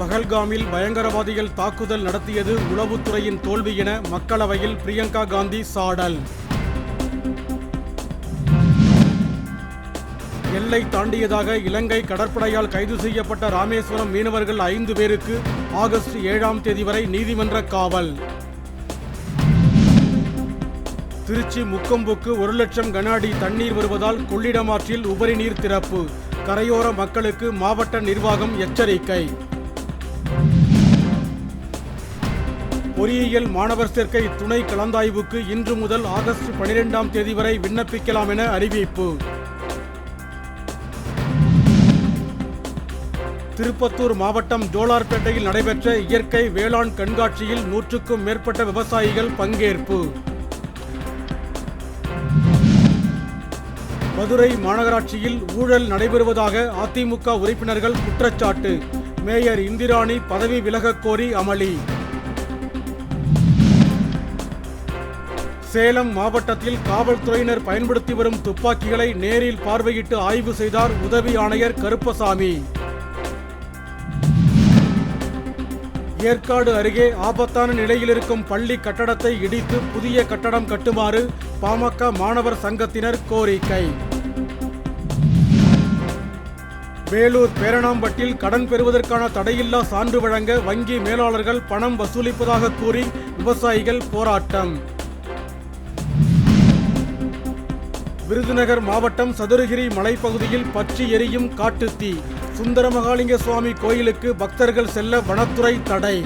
பகல்காமில் பயங்கரவாதிகள் தாக்குதல் நடத்தியது உளவுத்துறையின் தோல்வி என மக்களவையில் பிரியங்கா காந்தி சாடல். எல்லை தாண்டியதாக இலங்கை கடற்படையால் கைது செய்யப்பட்ட ராமேஸ்வரம் மீனவர்கள் ஐந்து பேருக்கு ஆகஸ்ட் ஏழாம் தேதி வரை நீதிமன்ற காவல். திருச்சி முக்கொம்புக்கு ஒரு லட்சம் கன அடி தண்ணீர் வருவதால் கொள்ளிடமாற்றில் உபரி நீர் திறப்பு. கரையோர மக்களுக்கு மாவட்ட நிர்வாகம் எச்சரிக்கை. பொறியியல் மாணவர் சேர்க்கை துணை கலந்தாய்வுக்கு இன்று முதல் ஆகஸ்ட் பனிரெண்டாம் தேதி வரை விண்ணப்பிக்கலாம் என அறிவிப்பு. திருப்பத்தூர் மாவட்டம் ஜோலார்பேட்டையில் நடைபெற்ற இயற்கை வேளாண் கண்காட்சியில் நூற்றுக்கும் மேற்பட்ட விவசாயிகள் பங்கேற்பு. மதுரை மாநகராட்சியில் ஊழல் நடைபெறுவதாக அதிமுக உறுப்பினர்கள் குற்றச்சாட்டு. மேயர் இந்திராணி பதவி விலகக் கோரி அமளி. சேலம் மாவட்டத்தில் காவல்துறையினர் பயன்படுத்தி வரும் துப்பாக்கிகளை நேரில் பார்வையிட்டு ஆய்வு செய்தார் உதவி ஆணையர் கருப்பசாமி. ஏற்காடு அருகே ஆபத்தான நிலையில் இருக்கும் பள்ளி கட்டடத்தை இடித்து புதிய கட்டடம் கட்டுமாறு பாமக மாணவர் சங்கத்தினர் கோரிக்கை. வேலூர் பேரணாம்பட்டில் கடன் பெறுவதற்கான தடையில்லா சான்று வழங்க வங்கி மேலாளர்கள் பணம் வசூலிப்பதாக கூறி விவசாயிகள் போராட்டம். விருதுநகர் மாவட்டம் சதுரகிரி மலைப்பகுதியில் பற்றி எரியும் காட்டுத்தீ சுந்தரமகாலிங்க சுவாமி கோயிலுக்கு பக்தர்கள் செல்ல வனத்துறை தடை.